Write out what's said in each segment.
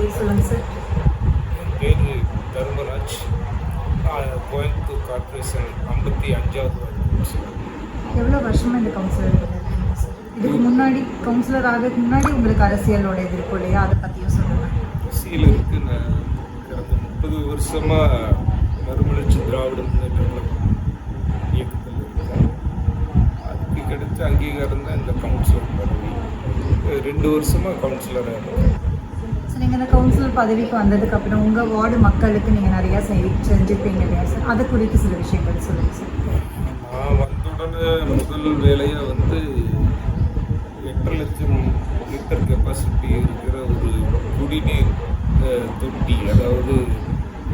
பேர் சொல்லுங்கள் சார் என் பேர் தர்மராஜ். கோயம்புத்தூர் கார்ப்பரேஷன் ஐம்பத்தி அஞ்சாவது எவ்வளோ வருஷமாக இந்த கவுன்சிலர் இதுக்கு முன்னாடி கவுன்சிலர் ஆகிறதுக்கு முன்னாடி உங்களுக்கு அரசியலோட இது இருக்கும் இல்லையா? அதை பற்றியும் சொல்லுங்கள் அரசியலுக்கு நான் கடந்த முப்பது வருஷமாக மறுமலர்ச்சி திராவிட முன்னேற்ற இயக்கத்தில் இருக்கேன். அதுக்கு கிடைச்ச அங்கீகாரம் தான் இந்த கவுன்சிலர் பதவி. ரெண்டு வருஷமாக கவுன்சிலராக இருக்கேன். நீங்கள் இந்த கவுன்சிலர் பதவிக்கு வந்ததுக்கு அப்புறம் உங்கள் வார்டு மக்களுக்கு நீங்கள் நிறையா செய் செஞ்சுருப்பீங்க இல்லையா சார் அதை குறித்து சில விஷயங்கள் சொல்லுங்கள் சார் நான் வந்தவுடனே முதல் வேலையாக வந்து எட்டு லட்சம் லிட்டர் கெப்பாசிட்டி இருக்கிற ஒரு குடிநீர் தொட்டி அதாவது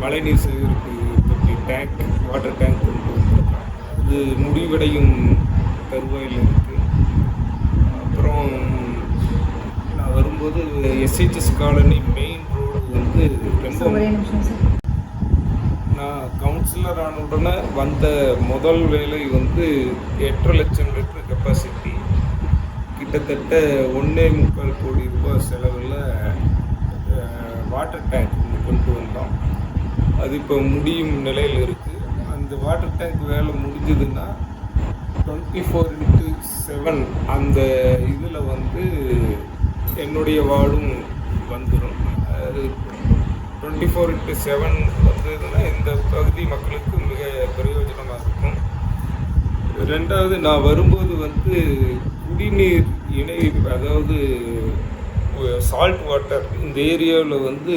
மழைநீர் சேகரிப்பு தொட்டி டேங்க் வாட்டர் டேங்க் கொண்டு வந்திருக்கோம். அது முடிவடையும் தருவாயில் இருக்குது அப்புறம் வரும்போது எஸ்ஹெச்எஸ் காலனி மெயின் ரோடு வந்து ரொம்ப நான் கவுன்சிலர் ஆன உடனே வந்த முதல் வேலை வந்து எட்டரை லட்சம் லிட்டர் கெப்பாசிட்டி கிட்டத்தட்ட ஒன்றே முக்கால் கோடி ரூபாய் செலவில் வாட்டர் டேங்க் கொண்டு வந்தோம். அது இப்போ முடியும் நிலையில் இருக்குது அந்த வாட்டர் டேங்க் வேலை முடிஞ்சதுன்னா டுவெண்ட்டி ஃபோர் இன்ட்டு செவன் அந்த இதில் வந்து என்னுடைய வாழும் வந்துடும் அது டுவெண்ட்டி ஃபோர் இன்ட்டு செவன் வந்ததுன்னா இந்த பகுதி மக்களுக்கு மிக பிரயோஜனமாக இருக்கும். ரெண்டாவது நான் வரும்போது வந்து குடிநீர் இணை அதாவது சால்ட் வாட்டர் இந்த ஏரியாவில் வந்து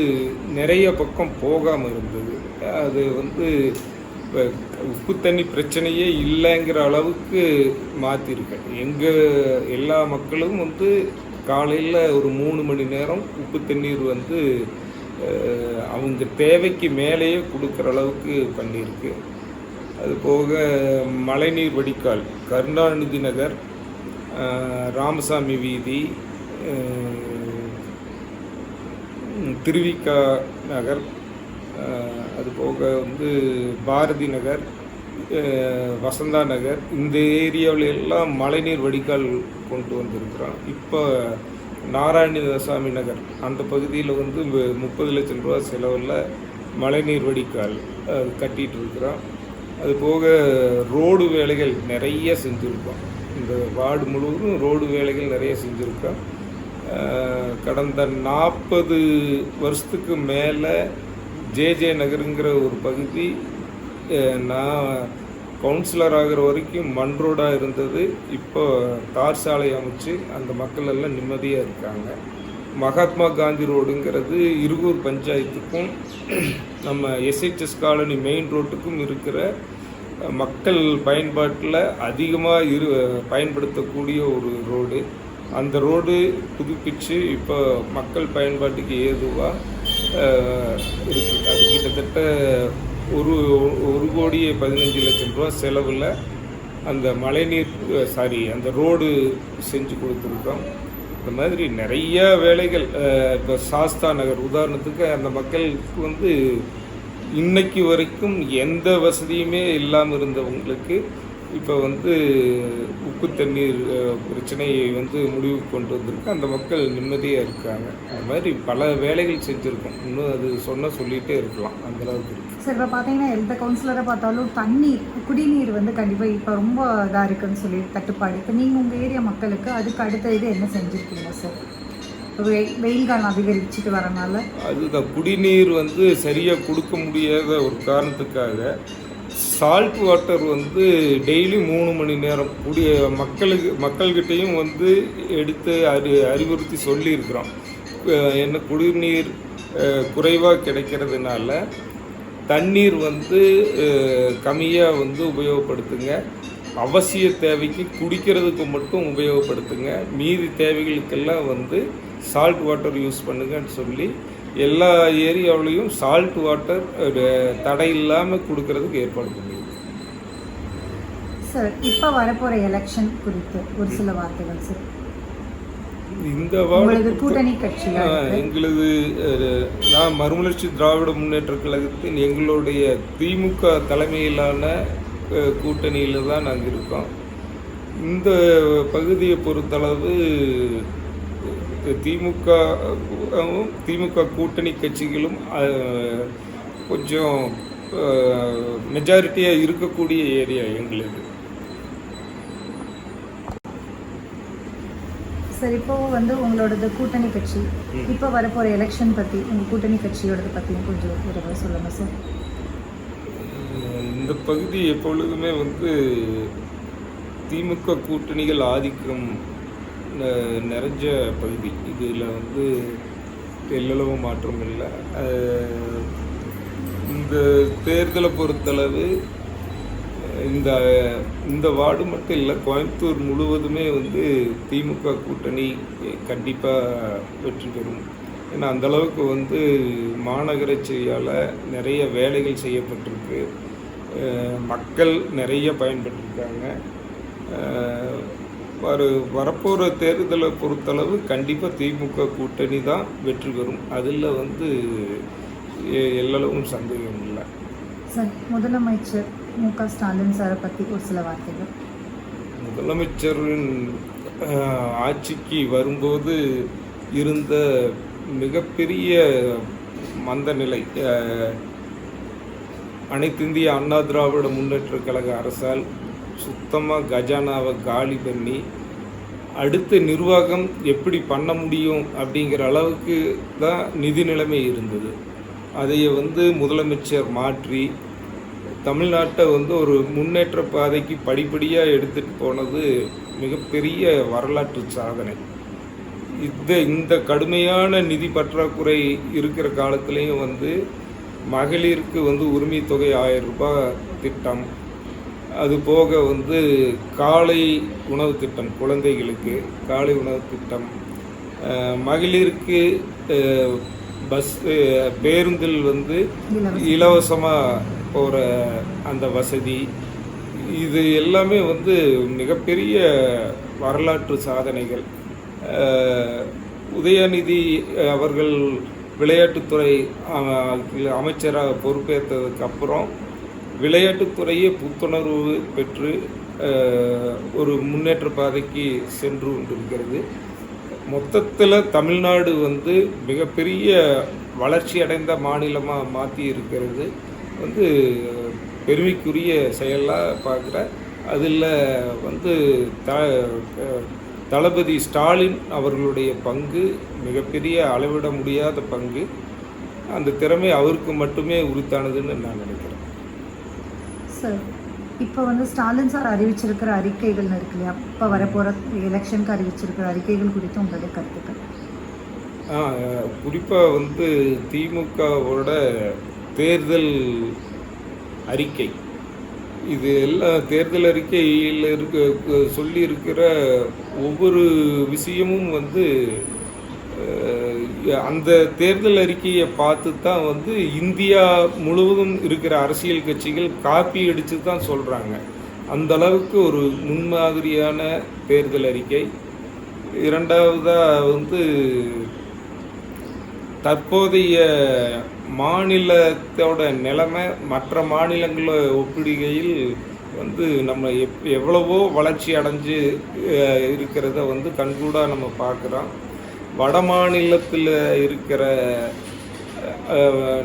நிறைய பக்கம் போகாமல் இருந்தது. அது வந்து உப்பு தண்ணி பிரச்சனையே இல்லைங்கிற அளவுக்கு மாற்றிருக்கேன் எங்கள் எல்லா மக்களும் வந்து காலையில் ஒரு மூணு மணி நேரம் உப்பு தண்ணீர் வந்து அவங்க தேவைக்கு மேலேயே கொடுக்குற அளவுக்கு பண்ணியிருக்கு. அது போக மழைநீர் வடிகால் கருணாநிதி நகர் ராமசாமி வீதி திருவிக்கா நகர் அதுபோக அது போக வந்து பாரதி நகர் வசந்தா நகர் இந்த ஏரியாவில் எல்லாம் மழைநீர் வடிகால் கொண்டு வந்திருக்கிறோம் இப்போ நாராயணசாமி நகர் அந்த பகுதியில் வந்து முப்பது லட்சம் ரூபா செலவில் மழைநீர் வடிகால் அது கட்டிகிட்டு இருக்கிறோம் அது போக ரோடு வேலைகள் நிறைய செஞ்சுருக்கோம் இந்த வார்டு முழுவதும் ரோடு வேலைகள் நிறைய செஞ்சுருக்கோம் கடந்த நாற்பது வருஷத்துக்கு மேலே ஜேஜே நகருங்கிற ஒரு பகுதி நான் கவுன்சிலர் ஆகிற வரைக்கும் மண் ரோடாக இருந்தது. இப்போ தார் சாலை அமைச்சு அந்த மக்கள் எல்லாம் நிம்மதியாக இருக்காங்க. மகாத்மா காந்தி ரோடுங்கிறது இருகூர் பஞ்சாயத்துக்கும் நம்ம எஸ்ஹெச்எஸ் காலனி மெயின் ரோட்டுக்கும் இருக்கிற மக்கள் பயன்பாட்டில் அதிகமாக இரு பயன்படுத்தக்கூடிய ஒரு ரோடு அந்த ரோடு புதுப்பிச்சு இப்போ மக்கள் பயன்பாட்டுக்கு ஏதுவாக இருக்குது அது கிட்டத்தட்ட ஒரு ஒரு கோடியே பதினஞ்சு லட்சம் ரூபா செலவில் அந்த மழைநீர் சாரி அந்த ரோடு செஞ்சு கொடுத்துருக்கோம். இந்த மாதிரி நிறைய வேலைகள் இப்போ சாஸ்தா நகர் உதாரணத்துக்கு அந்த மக்களுக்கு வந்து இன்னைக்கு வரைக்கும் எந்த வசதியுமே இல்லாமல் இருந்தவங்களுக்கு இப்போ வந்து உப்பு தண்ணீர் பிரச்சனையை வந்து முடிவுக்கு கொண்டு வந்திருக்கு. அந்த மக்கள் நிம்மதியாக இருக்காங்க. அது மாதிரி பல வேலைகள் செஞ்சுருக்கோம். இன்னும் அது சொன்ன சொல்லிகிட்டே இருக்கலாம். அந்த அளவுக்கு இருக்கு. சார் இப்போ பார்த்தீங்கன்னா எந்த கவுன்சிலரை பார்த்தாலும் தண்ணீர் குடிநீர் வந்து கண்டிப்பாக இப்போ ரொம்ப இதாக இருக்குன்னு சொல்லி தட்டுப்பாடு. இப்போ நீங்கள் உங்கள் ஏரியா மக்களுக்கு அதுக்கு அடுத்த இது என்ன செஞ்சுருக்கீங்க சார்? வெயில் காலம் அதிகரிச்சுட்டு வரனால? அதுதான். குடிநீர் வந்து சரியாக கொடுக்க முடியாத ஒரு காரணத்துக்காக சால்ட் வாட்டர் வந்து டெய்லி மூணு மணி நேரம் குடிய மக்களுக்கு மக்கள்கிட்டையும் வந்து எடுத்து அறி அறிவுறுத்தி சொல்லியிருக்கிறோம். என்ன குடிநீர் குறைவாக கிடைக்கிறதுனால தண்ணீர் வந்து கம்மியாக வந்து உபயோகப்படுத்துங்க. அவசிய தேவைக்கு குடிக்கிறதுக்கு மட்டும் உபயோகப்படுத்துங்க. மீதி தேவைகளுக்கெல்லாம் வந்து சால்ட் வாட்டர் யூஸ் பண்ணுங்கன்னு சொல்லி எல்லா ஏரியாவிலையும் சால்ட் வாட்டர் தடை இல்லாமல் கொடுக்கறதுக்கு ஏற்பாடு பண்ணியிருக்கோம் சார் இப்போ வரப்போகிற எலெக்ஷன் குறித்து ஒரு சில வார்த்தைகள் சார் இந்த கூட்டணி. எங்களது நான் மறுமலர்ச்சி திராவிட முன்னேற்ற கழகத்தின் எங்களுடைய திமுக தலைமையிலான கூட்டணியில் தான் நாங்கள் இருக்கோம். இந்த பகுதியை பொறுத்தளவு திமுக திமுக கூட்டணி கட்சிகளும் கொஞ்சம் மெஜாரிட்டியாக இருக்கக்கூடிய ஏரியா எங்களுது. சார் இப்போ வந்து உங்களோடது கூட்டணி கட்சி. இப்போ வரப்போகிற எலெக்ஷன் பற்றி உங்கள் கூட்டணி கட்சியோடது பற்றியும் கொஞ்சம் சொல்லுங்கள் சார். இந்த பகுதி எப்பொழுதுமே வந்து திமுக கூட்டணிகள் ஆதிக்கம் நிறைஞ்ச பகுதி. இதில் வந்து எல்லளவு மாற்றம் இல்லை. இந்த தேர்தலை பொறுத்தளவு இந்த இந்த வார்டு மட்டும் இல்லை கோயம்புத்தூர் முழுவதுமே வந்து திமுக கூட்டணி கண்டிப்பாக வெற்றி பெறும். ஏன்னா அந்த அளவுக்கு வந்து மாநகராட்சியால் நிறைய வேலைகள் செய்யப்பட்டிருக்கு. மக்கள் நிறைய பயன்பட்டிருக்காங்க வர வரப்போகிற தேர்தலை பொறுத்தளவு கண்டிப்பாக திமுக கூட்டணி தான் வெற்றி பெறும். அதில் வந்து எல்லளவும் சந்தேகம் இல்லை. சார் முதலமைச்சர் மு க ஸ்டாலின் சாரை பற்றி ஒரு சில வார்த்தைகள். முதலமைச்சரின் ஆட்சிக்கு வரும்போது இருந்த மிகப்பெரிய மந்த நிலை அனைத்திந்திய அண்ணா திராவிட முன்னேற்ற கழக அரசால் சுத்தமாக கஜானாவை காலி பண்ணி அடுத்த நிர்வாகம் எப்படி பண்ண முடியும் அப்படிங்கிற அளவுக்கு தான் நிதி நிலைமை இருந்தது. அதையே வந்து முதலமைச்சர் மாற்றி தமிழ்நாட்டை வந்து ஒரு முன்னேற்ற பாதைக்கு படிப்படியாக எடுத்துட்டு போனது மிகப்பெரிய வரலாற்று சாதனை. இந்த இந்த கடுமையான நிதி பற்றாக்குறை இருக்கிற காலத்துலேயும் வந்து மகளிருக்கு வந்து உரிமை தொகை ஆயிரம் ரூபாய் திட்டம் அது போக வந்து காலை உணவு திட்டம் குழந்தைகளுக்கு காலை உணவு திட்டம். மகளிருக்கு பஸ் பேருந்தில் வந்து இலவச இலவசமாக போகிற அந்த வசதி. இது எல்லாமே வந்து மிகப்பெரிய வரலாற்று சாதனைகள். உதயநிதி அவர்கள் விளையாட்டுத்துறை அமைச்சராக பொறுப்பேற்றதுக்கு அப்புறம் விளையாட்டுத்துறையே புத்துணர்வு பெற்று ஒரு முன்னேற்ற பாதைக்கு சென்று கொண்டிருக்கிறது. மொத்தத்தில் தமிழ்நாடு வந்து மிகப்பெரிய வளர்ச்சி அடைந்த மாநிலமாக மாற்றி இருக்கிறது. வந்து பெருமைக்குரிய செயலாக பார்க்குறேன் அதில் வந்து த தளபதி ஸ்டாலின் அவர்களுடைய பங்கு மிகப்பெரிய அளவிட முடியாத பங்கு. அந்த திறமை அவருக்கு மட்டுமே உரித்தானதுன்னு நான் நினைக்கிறேன். சார் இப்போ வந்து ஸ்டாலின் சார் அறிவிச்சிருக்கிற அறிக்கைகள்னு இருக்கு இல்லையா? இப்போ வரப்போகிற எலெக்ஷனுக்கு அறிவிச்சிருக்கிற அறிக்கைகள் குறித்து உங்களுடைய கருத்துக்கள். குறிப்பாக வந்து திமுகவோட தேர்தல் அறிக்கை. இது எல்லாம் தேர்தல் அறிக்கையில் இருக்க சொல்லியிருக்கிற ஒவ்வொரு விஷயமும் வந்து அந்த தேர்தல் அறிக்கையை பார்த்து தான் வந்து இந்தியா முழுவதும் இருக்கிற அரசியல் கட்சிகள் காப்பி அடித்து தான் சொல்கிறாங்க அந்த அளவுக்கு ஒரு முன்மாதிரியான தேர்தல் அறிக்கை. இரண்டாவதாக வந்து தற்போதைய மாநிலத்தோட நிலைமை மற்ற மாநிலங்களை ஒப்பிடுகையில் வந்து நம்ம எப் எவ்வளவோ வளர்ச்சி அடைஞ்சு இருக்கிறத வந்து கண்கூடாக நம்ம பார்க்குறோம். வட மாநிலத்தில் இருக்கிற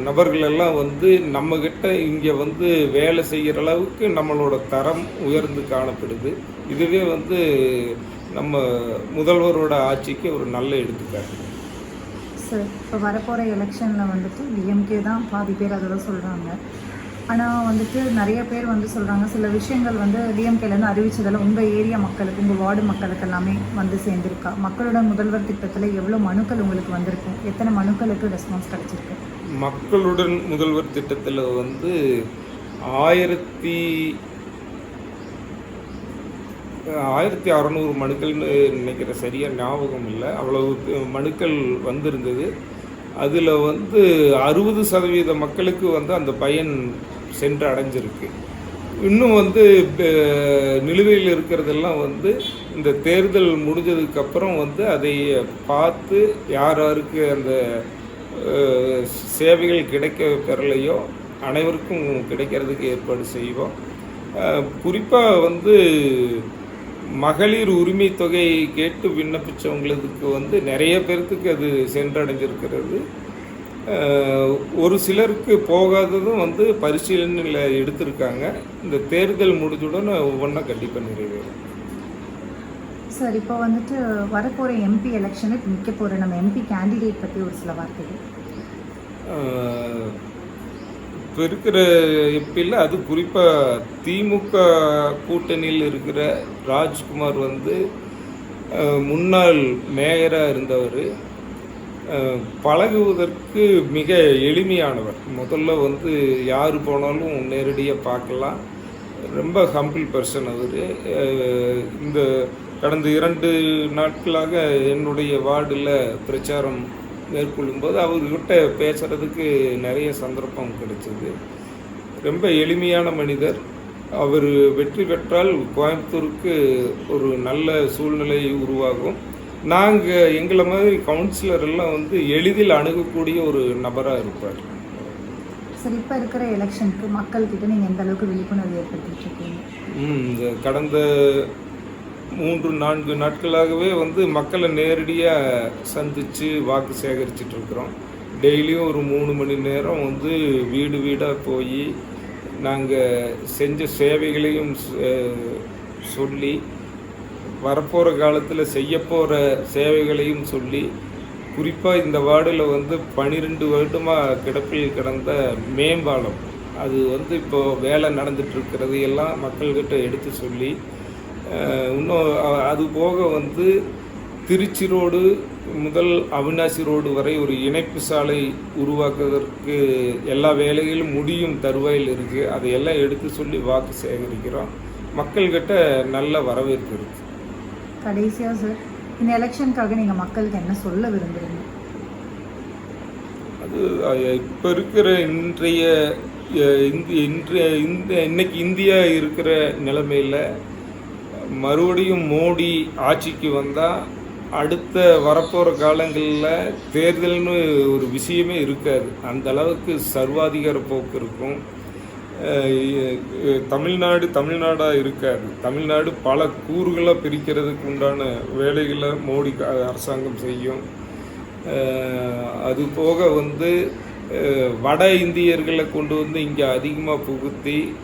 நபர்களெல்லாம் வந்து நம்மக்கிட்ட இங்கே வந்து வேலை செய்கிற அளவுக்கு நம்மளோட தரம் உயர்ந்து காணப்படுது. இதுவே வந்து நம்ம முதல்வரோட ஆட்சிக்கு ஒரு நல்ல எடுத்துக்காட்டு. சார் இப்போ வரப்போகிற எலெக்ஷனில் வந்துட்டு டிஎம்கே தான் பாதி பேர் அதெல்லாம் சொல்கிறாங்க ஆனால் வந்துட்டு நிறைய பேர் வந்து சொல்கிறாங்க சில விஷயங்கள் வந்து டிஎம்கேலேருந்து அறிவிச்சதில் உங்கள் ஏரியா மக்களுக்கு உங்கள் வார்டு மக்களுக்கு எல்லாமே வந்து சேர்ந்துருக்கா? மக்களோட முதல்வர் திட்டத்தில் எவ்வளோ மனுக்கள் உங்களுக்கு வந்திருக்கும் எத்தனை மனுக்களுக்கு ரெஸ்பான்ஸ் கிடச்சிருக்கு? மக்களுடன் முதல்வர் திட்டத்தில் வந்து ஆயிரத்தி ஆயிரத்தி அறநூறு மனுக்கள்னு நினைக்கிற சரியாக ஞாபகம் இல்லை. அவ்வளவு மனுக்கள் வந்திருந்தது. அதில் வந்து அறுபது சதவீத மக்களுக்கு வந்து அந்த பயன் சென்று அடைஞ்சிருக்கு இன்னும் வந்து நிலுவையில் இருக்கிறதெல்லாம் வந்து இந்த தேர்தல் முடிஞ்சதுக்கப்புறம் வந்து அதை பார்த்து யார் யாருக்கு அந்த சேவைகள் கிடைக்க பெறலையோ அனைவருக்கும் கிடைக்கிறதுக்கு ஏற்பாடு செய்வோம். குறிப்பாக வந்து மகளிர் உரிமை தொகை கேட்டு விண்ணப்பித்தவங்களுக்கு வந்து நிறைய பேர்த்துக்கு அது சென்றடைஞ்சிருக்கிறது. ஒரு சிலருக்கு போகாததும் வந்து பரிசீலனையில் எடுத்திருக்காங்க. இந்த தேர்தல் முடிஞ்சுடன் ஒவ்வொன்றா கண்டிப்பாக நிறைவேறும். சார் இப்போ வந்துட்டு வரப்போகிற எம்பி எலெக்ஷனில் இப்போ நிற்க போகிற நம்ம எம்பி கேண்டிடேட் பற்றி ஒரு சில வார்த்தைகள். இப்போ இருக்கிற எப்பியில் அது குறிப்பாக திமுக கூட்டணியில் இருக்கிற ராஜ்குமார் வந்து முன்னாள் மேயராக இருந்தவர். பழகுவதற்கு மிக எளிமையானவர். முதல்ல வந்து யார் போனாலும் நேரடியாக பார்க்கலாம். ரொம்ப ஹம்பிள் பர்சன் அவர். இந்த கடந்த இரண்டு நாட்களாக என்னுடைய வார்டில் பிரச்சாரம் மேற்கொள்ளும்போது அவர்கிட்ட பேசுகிறதுக்கு நிறைய சந்தர்ப்பம் கிடைச்சது. ரொம்ப எளிமையான மனிதர். அவர் வெற்றி பெற்றால் கோயம்புத்தூருக்கு ஒரு நல்ல சூழ்நிலை உருவாகும். நாங்கள் எங்களை மாதிரி கவுன்சிலர் எல்லாம் வந்து எளிதில் அணுகக்கூடிய ஒரு நபராக இருப்பார். சார் இப்போ இருக்கிற எலெக்ஷனுக்கு மக்கள்கிட்ட நீங்கள் எந்த அளவுக்கு விழிப்புணர்வு ஏற்படுத்திட்டு இருக்கீங்க ம், இந்த கடந்த மூன்று நான்கு நாட்களாகவே வந்து மக்களை நேரடியாக சந்தித்து வாக்கு சேகரிச்சிட்டு இருக்கிறோம் டெய்லியும் ஒரு மூணு மணி நேரம் வந்து வீடு வீடாக போய் நாங்கள் செஞ்ச சேவைகளையும் சொல்லி வரப்போகிற காலத்தில் செய்ய போகிற சேவைகளையும் சொல்லி குறிப்பாக இந்த வார்டில் வந்து பன்னிரெண்டு வருடமாக கிடப்பில் கிடந்த மேம்பாலம் அது வந்து இப்போ வேலை நடந்துட்டுருக்கிறது எல்லாம் மக்கள்கிட்ட எடுத்து சொல்லி இன்னும் அது போக வந்து திருச்சி ரோடு முதல் அவினாசி ரோடு வரை ஒரு இணைப்பு சாலை உருவாக்குவதற்கு எல்லா வேலைகளும் முடியும் தருவாயில் இருக்குது அதையெல்லாம் எடுத்து சொல்லி வாக்கு சேகரிக்கிறோம். மக்கள்கிட்ட நல்ல வரவேற்பு இருக்குது கடைசியாக சார் இந்த எலெக்ஷனுக்காக நீங்கள் மக்களுக்கு என்ன சொல்ல விரும்புகிறீங்க அது இப்போ இருக்கிற இன்றைய இந்திய இன்றைய இந்த இன்னைக்கு இந்தியா இருக்கிற நிலைமையில் மறுபடியும் மோடி ஆட்சிக்கு வந்தால் அடுத்த வரப்போகிற காலங்களில் தேர்தல்னு ஒரு விஷயமே இருக்காது. அந்த அளவுக்கு சர்வாதிகார போக்கு இருக்கும். தமிழ்நாடு தமிழ்நாடாக இருக்காது. தமிழ்நாடு பல கூறுகளாக பிரிக்கிறதுக்கு உண்டான வேலைகளை மோடி க- அரசாங்கம் செய்யும். அதுபோக அது போக வந்து வட இந்தியர்களை கொண்டு வந்து இங்கே அதிகமாக புகுத்தி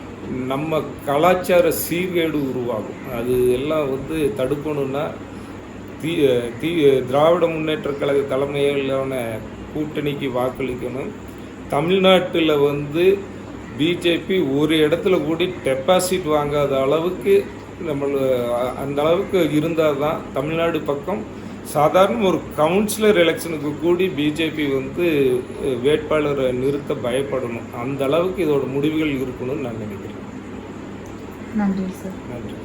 நம்ம கலாச்சார சீர்கேடு உருவாகும். அது எல்லாம் வந்து தடுக்கணும்னா தீ தீ திராவிட முன்னேற்ற கழக தலைமையிலான கூட்டணிக்கு வாக்களிக்கணும். தமிழ்நாட்டில் வந்து பிஜேபி ஒரு இடத்துல கூடி டெபாசிட் வாங்காத அளவுக்கு நம்ம அந்த அளவுக்கு இருந்தால் தான் தமிழ்நாடு பக்கம் சாதாரண ஒரு கவுன்சிலர் எலெக்ஷனுக்கு கூடி பிஜேபி வந்து வேட்பாளரை நிறுத்த பயப்படணும். அந்த அளவுக்கு இதோட முடிவுகள் இருக்கணும்னு நான் நினைக்கிறேன். நன்றி சார். நன்றி.